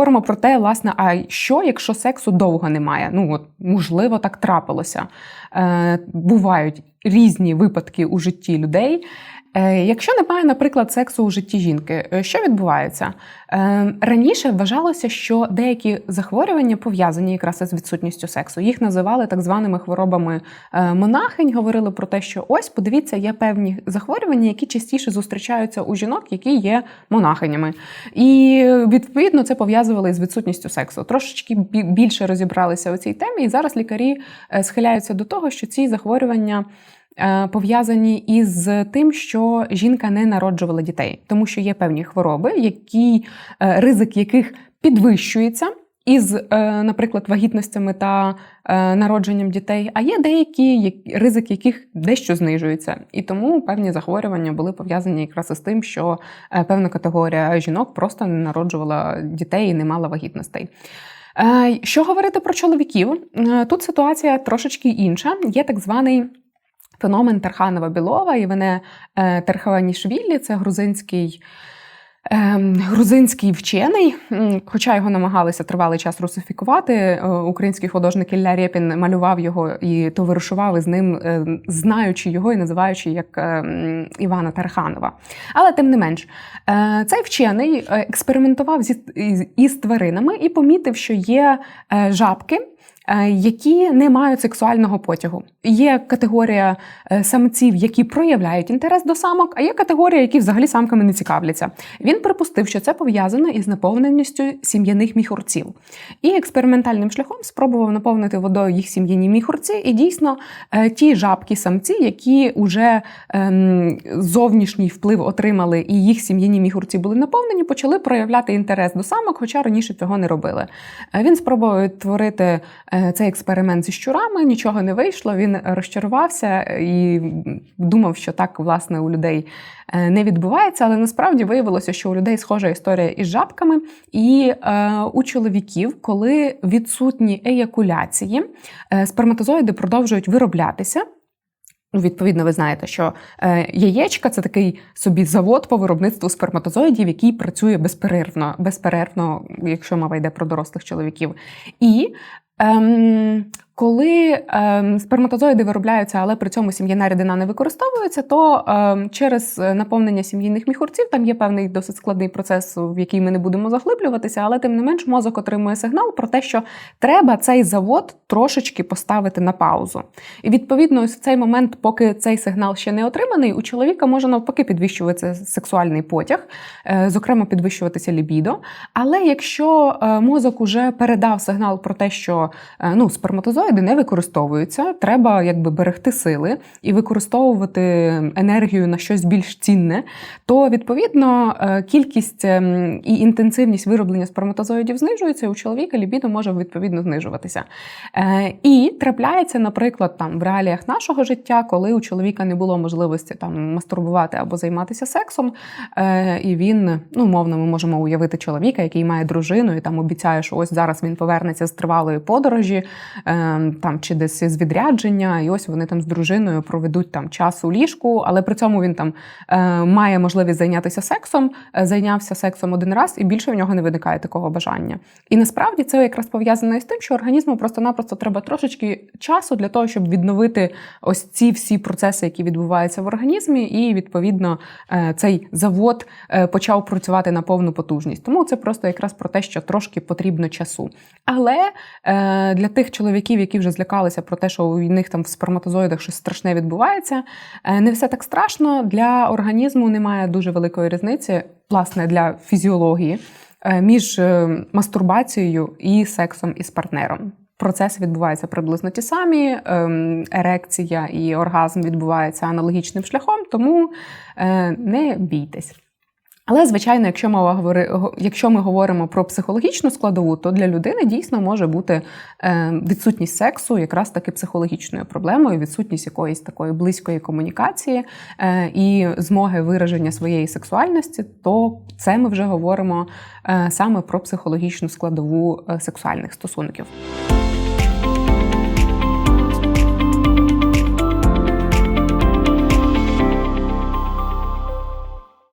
говоримо про те, власне, а що, якщо сексу довго немає? Ну от можливо, так трапилося. Е, Бувають різні випадки у житті людей. Е, Якщо немає, наприклад, сексу у житті жінки, е, що відбувається? Е, Раніше вважалося, що деякі захворювання пов'язані якраз із відсутністю сексу. Їх називали так званими хворобами монахинь. Говорили про те, що ось подивіться, є певні захворювання, які частіше зустрічаються у жінок, які є монахинями. І відповідно це пов'язували з відсутністю сексу. Трошечки більше розібралися у цій темі, і зараз лікарі схиляються до того, що ці захворювання. Е, Пов'язані із тим, що жінка не народжувала дітей, тому що є певні хвороби, які е, ризик яких підвищується із, е, наприклад, вагітностями та народженням дітей, а є деякі як- ризик яких дещо знижується. І тому певні захворювання були пов'язані якраз із тим, що певна категорія жінок просто не народжувала дітей і не мала вагітностей. Що говорити про чоловіків? Тут ситуація трошечки інша. Є так званий феномен Тарханова Білова, і мене Терхаванішвілі, це грузинський. Ем, Грузинський вчений, хоча його намагалися тривалий час русифікувати, е, український художник Ілля Рєпін малював його і товаришував із ним, е, знаючи його і називаючи як е, Івана Тарханова. Але тим не менш, цей вчений експериментував зі, із, тваринами і помітив, що є жабки. Е, Які не мають сексуального потягу. Є категорія е, самців, які проявляють інтерес до самок, а є категорія, які взагалі самками не цікавляться. Він припустив, що це пов'язано із наповненістю сім'яних міхурців. І експериментальним шляхом спробував наповнити водою їх сім'яні міхурці, і дійсно е, ті жабки-самці, які вже ем, зовнішній вплив отримали, і їх сім'яні міхурці були наповнені, почали проявляти інтерес до самок, хоча раніше цього не робили. Він спробував відтворити е, цей експеримент зі щурами, нічого не вийшло. Він розчарувався і думав, що так власне у людей е, не відбувається, але насправді виявилося, що у людей схожа історія із жабками, і е, у чоловіків, коли відсутні еякуляції, е, сперматозоїди продовжують вироблятися. Ну, Відповідно, ви знаєте, що е, яєчка це такий собі завод по виробництву сперматозоїдів, який працює безперервно, безперервно, якщо мова йде про дорослих чоловіків. І ем, коли ем, сперматозоїди виробляються, але при цьому сім'яна рідина не використовується, то ем, через наповнення сім'їних міхурців там є певний досить складний процес, в який ми не будемо заглиблюватися, але тим не менш мозок отримує сигнал про те, що треба цей завод трошечки поставити на паузу. І відповідно, в цей момент, поки цей сигнал ще не отриманий, у чоловіка може навпаки підвищуватися сексуальний потяг, е, зокрема підвищуватися лібідо. Але якщо е, мозок уже передав сигнал про те, що е, ну, сперматозоїди не використовуються, треба якби берегти сили і використовувати енергію на щось більш цінне, то відповідно кількість ем, і інтенсивність вироблення сперматозоїдів знижується, у чоловіка лібідо може відповідно знижуватися. Е, І трапляється, наприклад, там в реаліях нашого життя, коли у чоловіка не було можливості там мастурбувати або займатися сексом, е, і він, ну мовно, ми можемо уявити чоловіка, який має дружину, і там обіцяє, що ось зараз він повернеться з тривалої подорожі, е, там чи десь з відрядження, і ось вони там з дружиною проведуть там час у ліжку, але при цьому він там має можливість зайнятися сексом, зайнявся сексом один раз, і більше в нього не виникає такого бажання. І насправді це якраз пов'язано із тим, що організму просто-напросто треба трошечки часу для того, щоб відновити ось ці всі процеси, які відбуваються в організмі, і відповідно е, цей завод е, почав працювати на повну потужність. Тому це просто якраз про те, що трошки потрібно часу. Але е, для тих чоловіків, які вже злякалися про те, що у них там в сперматозоїдах щось страшне відбувається, не все так страшно. Для організму немає дуже великої різниці, власне, для фізіології між мастурбацією і сексом із партнером. Процеси відбуваються приблизно ті самі, ем, ерекція і оргазм відбуваються аналогічним шляхом, тому е, не бійтесь. Але, звичайно, якщо мова говори, якщо ми говоримо про психологічну складову, то для людини дійсно може бути е, відсутність сексу якраз таки психологічною проблемою, відсутність якоїсь такої близької комунікації е, і змоги вираження своєї сексуальності, то це ми вже говоримо саме про психологічну складову сексуальних стосунків.